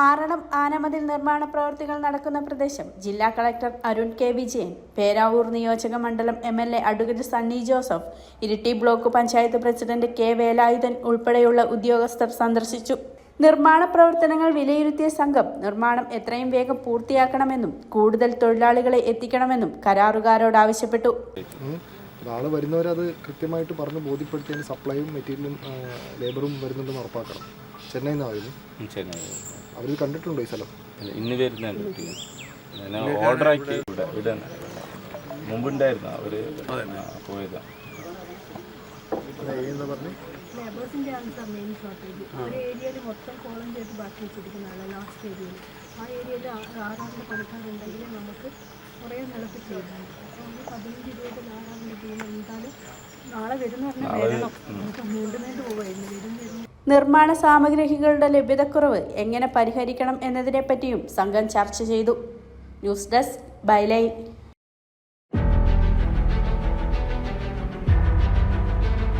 ആറളം ആനമതിൽ നിർമ്മാണ പ്രവൃത്തികൾ നടക്കുന്ന പ്രദേശം ജില്ലാ കളക്ടർ അരുൺ കെ വിജയൻ പേരാവൂർ നിയോജക മണ്ഡലം M L A advocate Sunny Joseph Iritty block panchayat president K Velayudhan ഉൾപ്പെടെയുള്ള ഉദ്യോഗസ്ഥർ സന്ദർശിച്ചു. നിർമ്മാണ പ്രവർത്തനങ്ങൾ വിലയിരുത്തിയ സംഘം നിർമ്മാണം എത്രയും വേഗം പൂർത്തിയാക്കണമെന്നും കൂടുതൽ തൊഴിലാളികളെ എത്തിക്കണമെന്നും കരാറുകാരോട് ആവശ്യപ്പെട്ടു. നാളെ വരുന്നവരത് കൃത്യമായിട്ട് പറഞ്ഞ് ബോധ്യപ്പെടുത്തിയതിന് സപ്ലൈയും മെറ്റീരിയലും ലേബറും വരുന്നുണ്ടെന്ന് ഉറപ്പാക്കണം. ചെന്നൈയിൽ നിന്നായിരുന്നു ശരി അവർ കണ്ടിട്ടുണ്ടോ ഈ സ്ഥലം. ഇന്ന് വരുന്നുണ്ട് ഞാൻ ഓർഡർ ആക്കി ഇവിടെ ഇവിടെ മുമ്പുണ്ടായിരുന്നു അവർ ആ, പോയതാ. എന്താ പറഞ്ഞു? ലേബേഴ്സിന്റെ ആണ് സാർ മെയിൻ ഷോർട്ടേജ് ഒരു ഏരിയയിൽ മൊത്തം കോളം ചെയ്ത് ബാക്കി ലാസ്റ്റ് ഏരിയയിൽ ആ ഏരിയയിൽ ആറാറിന്റെ പണിക്കാരുണ്ടെങ്കിൽ നമുക്ക് കുറേ നിലത്ത് ചെയ്തിട്ടുണ്ട് അപ്പോൾ ഒന്ന് പതിനഞ്ച് ഇരുപത് ആറാറിന്റെ ടീം എന്തായാലും നാളെ വരുന്ന പറഞ്ഞാൽ വരണം. നമുക്ക് നീണ്ടു നീണ്ടു പോകുമായിരുന്നു വരുന്നു നിർമ്മാണ സാമഗ്രികളുടെ ലഭ്യതക്കുറവ് എങ്ങനെ പരിഹരിക്കണം എന്നതിനെപ്പറ്റിയും സംഘം ചർച്ച ചെയ്തു. News desk byline.